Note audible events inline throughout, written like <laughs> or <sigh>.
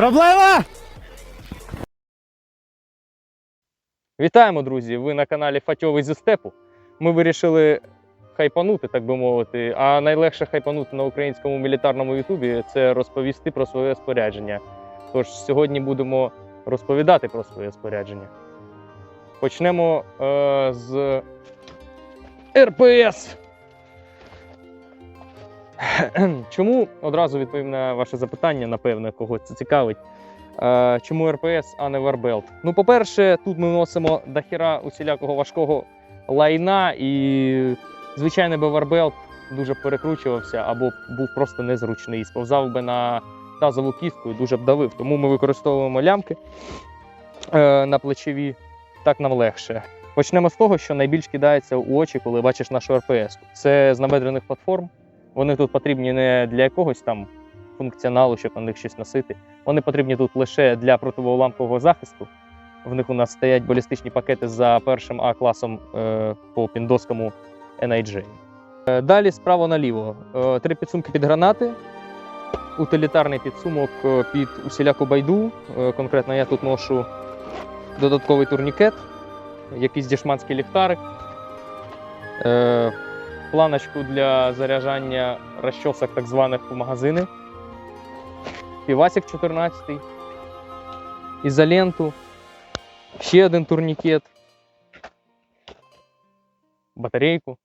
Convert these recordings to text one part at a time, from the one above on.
Проблема! Вітаємо, друзі! Ви на каналі Фатьовий зі степу. Ми вирішили хайпанути, так би мовити. А найлегше хайпанути на українському мілітарному ютубі це розповісти про своє спорядження. Тож сьогодні будемо розповідати про своє спорядження. Почнемо е, з РПС. <clears throat> Чому одразу відповім на ваше запитання, напевне, кого це цікавить. Е, чому РПС, а не Варбелт? Ну, по-перше, тут ми носимо дохіра усілякого важкого лайна, і звичайний би Варбелт дуже перекручувався або був просто незручний. Сповзав би на тазову кістку і дуже б давив. Тому ми використовуємо лямки е, на плечові, так нам легше. Почнемо з того, що найбільш кидається у очі, коли бачиш нашу РПС. Це з набедрених платформ. Вони тут потрібні не для якогось там функціоналу, щоб на них щось носити. Вони потрібні тут лише для противоуламкового захисту. В них у нас стоять балістичні пакети за першим А класом е, по піндоскому NIJ. Е, далі справа наліво. Е, три підсумки під гранати, утилітарний підсумок під усіляку байду. Конкретно я тут ношу додатковий турнікет, якийсь дешманський ліхтарик. Планочку для заряджання розчосок так званих в магазини. Півасик 14, ізоленту, ще один турнікет, батарейку.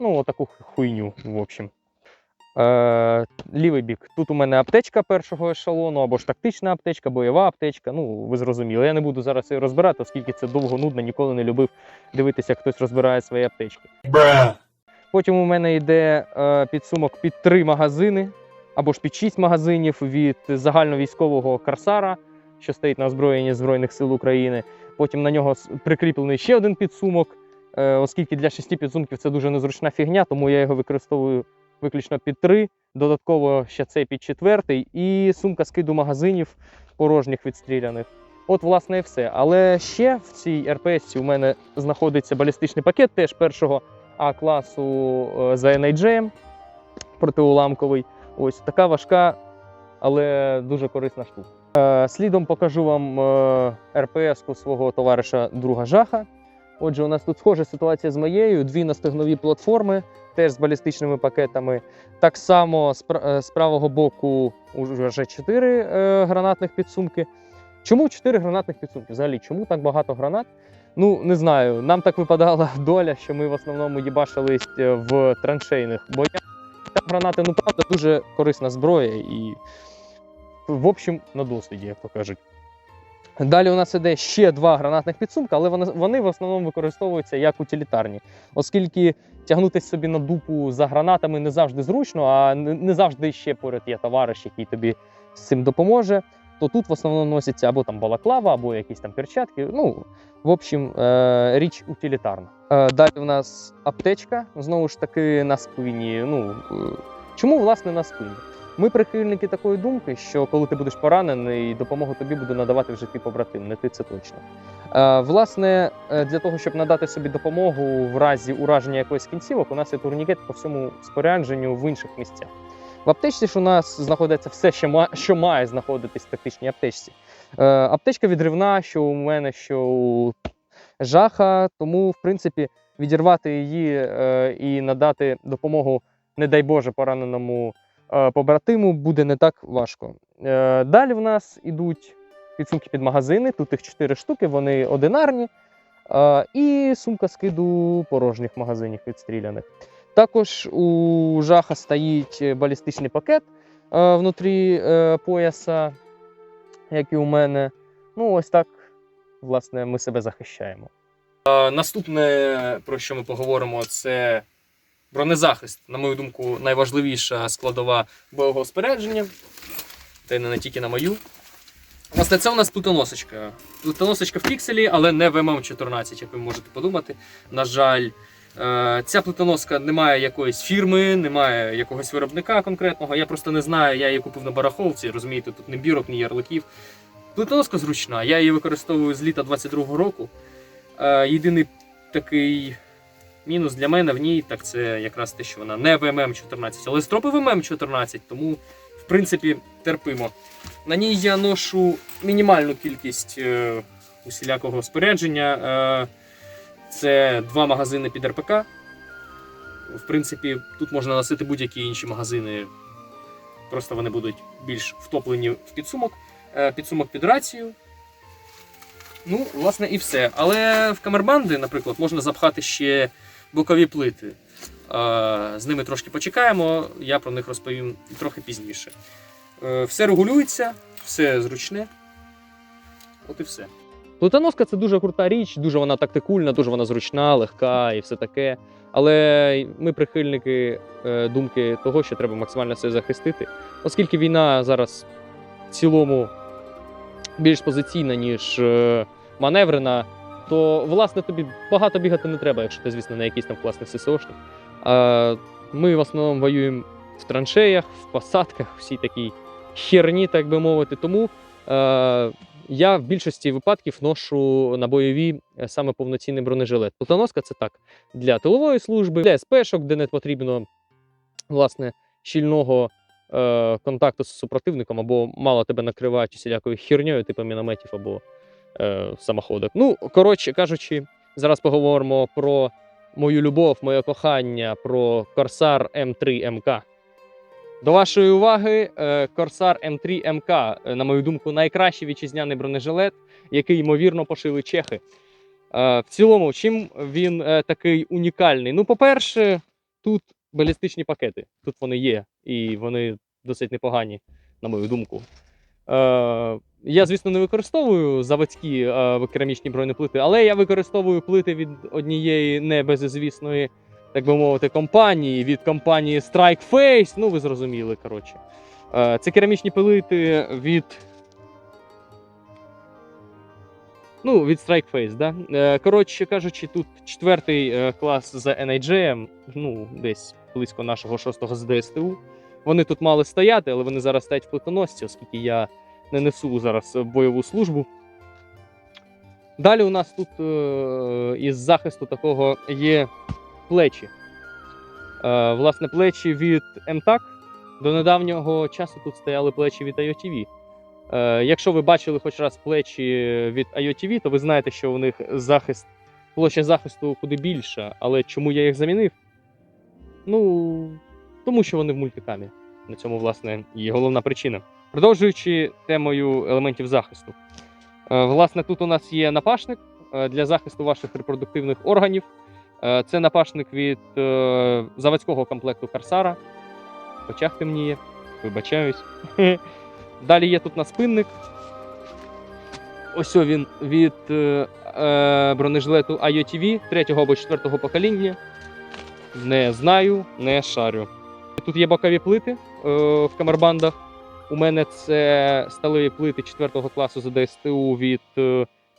Ну, отаку хуйню, в общем. Е, лівий бік. Тут у мене аптечка першого ешелону, або ж тактична аптечка, бойова аптечка. Ну, ви зрозуміли. Я не буду зараз її розбирати, оскільки це довго нудно, ніколи не любив дивитися, як хтось розбирає свої аптечки. Потім у мене йде е, підсумок під три магазини або ж під шість магазинів від загальновійськового Корсара, що стоїть на озброєнні Збройних сил України. Потім на нього прикріплений ще один підсумок, е, оскільки для шести підсумків це дуже незручна фігня, тому я його використовую виключно під три. Додатково ще цей під четвертий, і сумка скиду магазинів порожніх відстріляних. От, власне, і все. Але ще в цій РПС у мене знаходиться балістичний пакет, теж першого а класу е, за NIJ протиуламковий. Ось така важка, але дуже корисна штука. Е, Слідом покажу вам е, РПС-ку свого товариша друга Жаха. Отже, у нас тут схожа ситуація з моєю: дві настигнові платформи, теж з балістичними пакетами. Так само з пра- з правого боку вже чотири е, гранатних підсумки. Чому чотири гранатних підсумки? Взагалі, чому так багато гранат? Ну, не знаю. Нам так випадала <laughs> доля, що ми в основному їбашились е, в траншейних боях. Там гранати, ну правда, дуже корисна зброя і, в общем, на досвіді, як то кажуть. Далі у нас іде ще два гранатних підсумка, але вони, вони в основному використовуються як утилітарні, оскільки тягнутися собі на дупу за гранатами не завжди зручно, а не завжди ще поряд є товариш, який тобі з цим допоможе. То тут в основному носяться або там балаклава, або якісь там перчатки. Ну, в общем, е, річ утилітарна. Е, далі в нас аптечка, знову ж таки, на спині. Ну, е, чому, власне, на спині? Ми прихильники такої думки, що коли ти будеш поранений, допомогу тобі буде надавати вже ти побратим, не ти це точно. Власне, для того, щоб надати собі допомогу в разі ураження якоїсь кінцівок, у нас є турнікет по всьому спорядженню в інших місцях. В аптечці ж у нас знаходиться все, що, ма- що має знаходитись в тактичній аптечці. Е, аптечка відривна, що у мене, що у жаха, тому, в принципі, відірвати її е, і надати допомогу, не дай Боже, пораненому е, побратиму буде не так важко. Далі в нас ідуть підсумки під магазини. Тут їх 4 штуки, вони одинарні. І сумка скиду порожніх магазинів відстріляних. Також у жаха стоїть балістичний пакет е, внутрі е, пояса, як і у мене. Ну, ось так, власне, ми себе захищаємо. Е, наступне, про що ми поговоримо, це Бронезахист, на мою думку, найважливіша складова бойового спорядження. Та й не тільки на мою. Власне, це у нас плитоносочка. Плитоносочка в пікселі, але не в ММ14, як ви можете подумати. На жаль, е, ця плитоноска не має якоїсь фірми, немає якогось виробника конкретного. Я просто не знаю, я її купив на барахолці, розумієте, тут ні бірок, ні ярликів. Плитоноска зручна, я її використовую з літа 22-го року. Е, Єдиний такий мінус для мене в ній, так це якраз те, що вона не в ММ14, але стропи в ММ14, тому в принципі терпимо. На ній я ношу мінімальну кількість е, усілякого спорядження. Це два магазини під РПК. В принципі, тут можна носити будь-які інші магазини. Просто вони будуть більш втоплені в підсумок. Е, підсумок під рацію. Ну, власне, і все. Але в камербанди, наприклад, можна запхати ще бокові плити. Е, З ними трошки почекаємо, я про них розповім трохи пізніше. Е, Все регулюється, все зручне. От і все. Плитоноска це дуже крута річ, дуже вона тактикульна, дуже вона зручна, легка і все таке. Але ми прихильники е, думки того, що треба максимально себе захистити, оскільки війна зараз в цілому більш позиційна, ніж е, маневрена, то власне тобі багато бігати не треба, якщо ти, звісно, не якийсь там класний ССОшник. Ми в основному воюємо в траншеях, в посадках, всій такій херні, так би мовити. Тому е, я в більшості випадків ношу на бойові е, саме повноцінний бронежилет. Плитоноска це так для тилової служби, для СПшок, де не потрібно власне щільного е, контакту з супротивником, або мало тебе накривають усілякою херньою, типу мінометів або е, самоходок. Ну, коротше кажучи, зараз поговоримо про мою любов, моє кохання, про Corsair M3 MK. До вашої уваги, е, Corsair M3 MK, е, на мою думку, найкращий вітчизняний бронежилет, який ймовірно пошили чехи. Е, В цілому, чим він такий унікальний? Ну, по-перше, тут балістичні пакети. Тут вони є, і вони досить непогані, на мою думку. Я, звісно, не використовую заводські керамічні бронеплити, але я використовую плити від однієї небезізвісної, так би мовити, компанії, від компанії Strike Face. Ну, ви зрозуміли, коротше. Е, це керамічні плити від. Ну, від Strike Face, да? Е, коротше кажучи, тут четвертий е, клас за NIJ, ну, десь близько нашого шостого з ДСТУ. Вони тут мали стояти, але вони зараз стоять в плитоносці, оскільки я не несу зараз бойову службу. Далі у нас тут із захисту такого є плечі. Е, власне, плечі від МТАК. До недавнього часу тут стояли плечі від IOTV. Е, якщо ви бачили хоч раз плечі від IOTV, то ви знаєте, що у них захист, площа захисту куди більша. Але чому я їх замінив? Ну, тому що вони в мультикамі. На цьому, власне, і головна причина. Продовжуючи темою елементів захисту. Е, Власне, тут у нас є напашник е, для захисту ваших репродуктивних органів. Е, Це напашник від е, заводського комплекту Корсара. В очах темніє, вибачаюсь. <laughs> Далі є тут наспинник. Ось він від е, бронежилету IOTV 3 або 4 покоління. Не знаю, не шарю. Тут є бокові плити в камербандах. У мене це сталеві плити 4 класу за ДСТУ від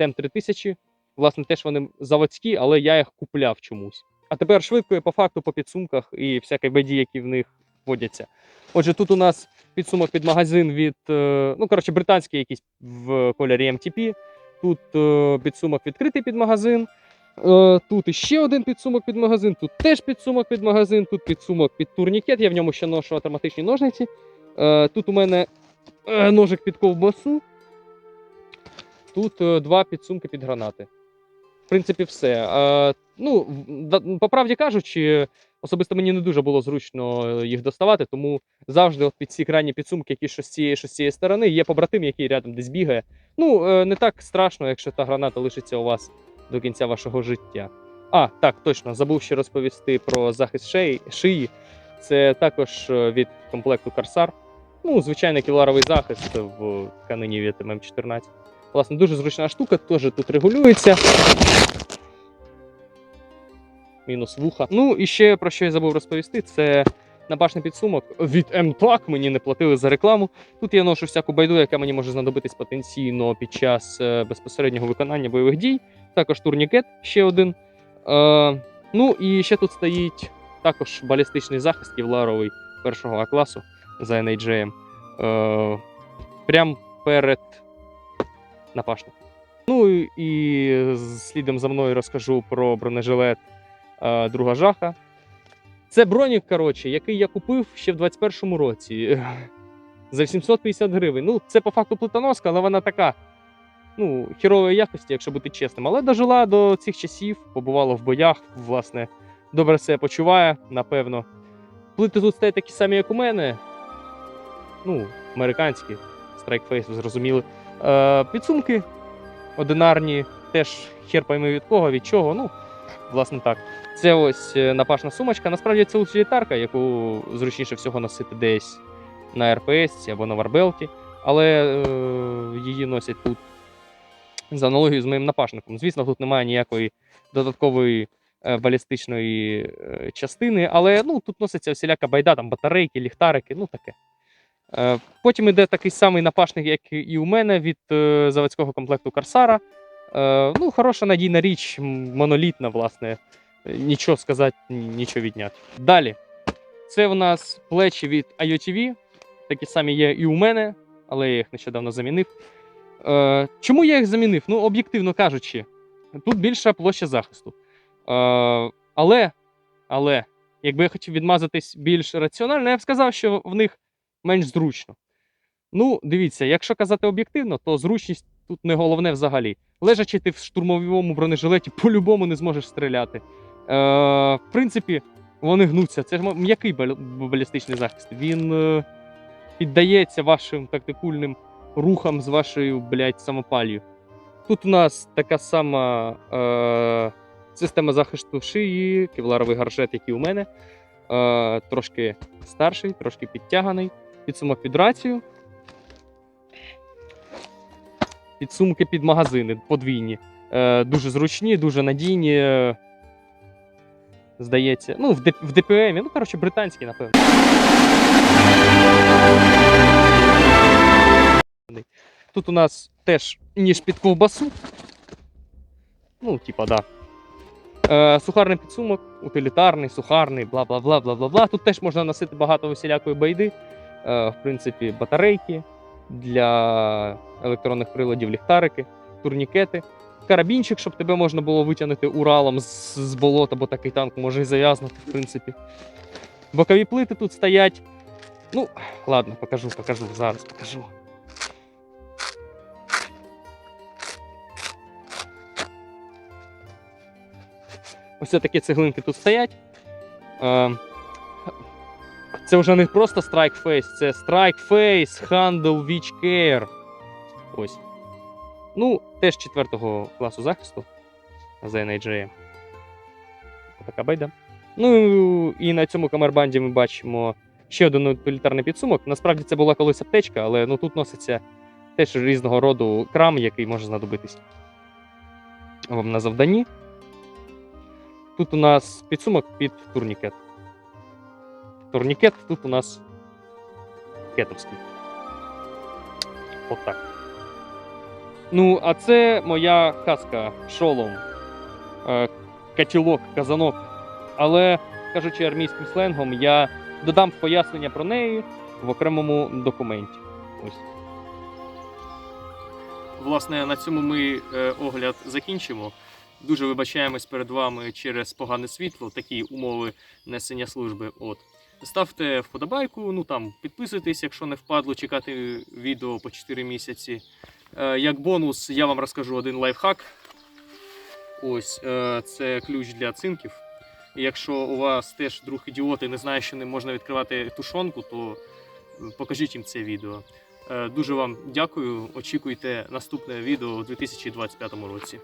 TEM 3000. Власне, теж вони заводські, але я їх купляв чомусь. А тепер швидко і по факту по підсумках і всякі беді, які в них вводяться. Отже, тут у нас підсумок під магазин від, е, ну, коротше, британський якийсь в кольорі MTP. Тут е, підсумок відкритий під магазин. Е, Тут іще один підсумок під магазин, тут теж підсумок під магазин, тут підсумок під турнікет. Я в ньому ще ношу автоматичні ножниці. Тут у мене ножик під ковбасу. Тут два підсумки під гранати. В принципі, все. Ну, по правді кажучи, особисто мені не дуже було зручно е, їх доставати, тому завжди от під ці крайні підсумки, які що з цієї, що з цієї сторони, є побратим, який рядом десь бігає. Ну, е, не так страшно, якщо та граната лишиться у вас до кінця вашого життя. А, так, точно, забув ще розповісти про захист шиї. шиї. Це також е, від комплекту Корсар. Ну, звичайний кіларовий захист в тканині від ММ14. Власне, дуже зручна штука, теж тут регулюється. мінус вуха. Ну і ще про що я забув розповісти, це напашний підсумок від МТАК. Мені не платили за рекламу. Тут я ношу всяку байду, яка мені може знадобитись потенційно під час е, безпосереднього виконання бойових дій. Також турнікет ще один. Е, ну і ще тут стоїть також балістичний захист кевларовий першого А класу за NHM. Е, прям перед напашником. Ну і- слідом за мною розкажу про бронежилет е, друга жаха. Це бронік, коротше, який я купив ще в 21-му році <laughs> за 750 гривень. Ну, це по факту плитоноска, але вона така. Ну, хірової якості, якщо бути чесним. Але дожила до цих часів, побувала в боях, власне, добре себе почуває, напевно. Плити тут стоять такі самі, як у мене. Ну, американські, страйкфейс, зрозуміли. Е, підсумки одинарні, теж хер пойми від кого, від чого. Ну, власне так. Це ось е, напашна сумочка. Насправді це утилітарка, яку зручніше всього носити десь на РПС або на Варбелті. Але е, її носять тут за аналогією з моїм напашником. Звісно, тут немає ніякої додаткової е, балістичної е, частини, але ну, тут носиться всіляка байда, там батарейки, ліхтарики, ну таке. Е, Потім іде такий самий напашник, як і у мене від е, заводського комплекту Корсара. Е, Ну, хороша надійна річ, монолітна, власне. Нічого сказати, нічого відняти. Далі. Це у нас плечі від IOTV. Такі самі є і у мене, але я їх нещодавно замінив. Чому я їх замінив? Ну, об'єктивно кажучи, тут більша площа захисту. Але, але, якби я хотів відмазатись більш раціонально, я б сказав, що в них менш зручно. Ну, дивіться, якщо казати об'єктивно, то зручність тут не головне взагалі. Лежачи ти в штурмовому бронежилеті, по-любому не зможеш стріляти. Е, в принципі, вони гнуться. Це ж м'який бал- балістичний захист. Він е, піддається вашим тактикульним рухам з вашою, блядь, самопалію. Тут у нас така сама е, система захисту шиї, кевларовий гаржет, як і у мене. Е, трошки старший, трошки підтяганий. Підсумок під рацію. Підсумки під магазини подвійні. Е, дуже зручні, дуже надійні. е, Здається. Ну, в, в ДПМі, ну, коротше, британські, напевно. Тут у нас теж ніж під ковбасу. Ну, типа, да. Е, сухарний підсумок, утилітарний, сухарний, бла бла бла бла бла. Тут теж можна носити багато усілякої байди. Е, в принципі, батарейки для електронних приладів, ліхтарики, турнікети, карабінчик, щоб тебе можна було витягнути Уралом з, з болота, бо такий танк може і зав'язнути, в принципі. Бокові плити тут стоять. Ну, ладно, покажу, покажу, зараз покажу. Ось такі цеглинки тут стоять. Це вже не просто Strike Face, це Strike Face Handle Witch Care. Ось. Ну, теж четвертого класу захисту за NHM. Така байда. Ну і на цьому камербанді ми бачимо ще один утилітарний підсумок. Насправді це була колись аптечка, але ну, тут носиться теж різного роду крам, який може знадобитись вам на завданні. Тут у нас підсумок під турнікет. Турнікет тут у нас кетовський. От так. Ну, а це моя каска шолом. Е, Катілок, казанок. Але, кажучи армійським сленгом, я додам пояснення про неї в окремому документі. Ось. Власне, на цьому ми е, огляд закінчимо. Дуже вибачаємось перед вами через погане світло, такі умови несення служби. От. Ставте вподобайку, ну там підписуйтесь, якщо не впадло чекати відео по 4 місяці. Е, як бонус, я вам розкажу один лайфхак. Ось е, це ключ для цинків. Якщо у вас теж друг ідіот і не знає, що ним можна відкривати тушонку, то покажіть їм це відео. Е, дуже вам дякую. Очікуйте наступне відео у 2025 році.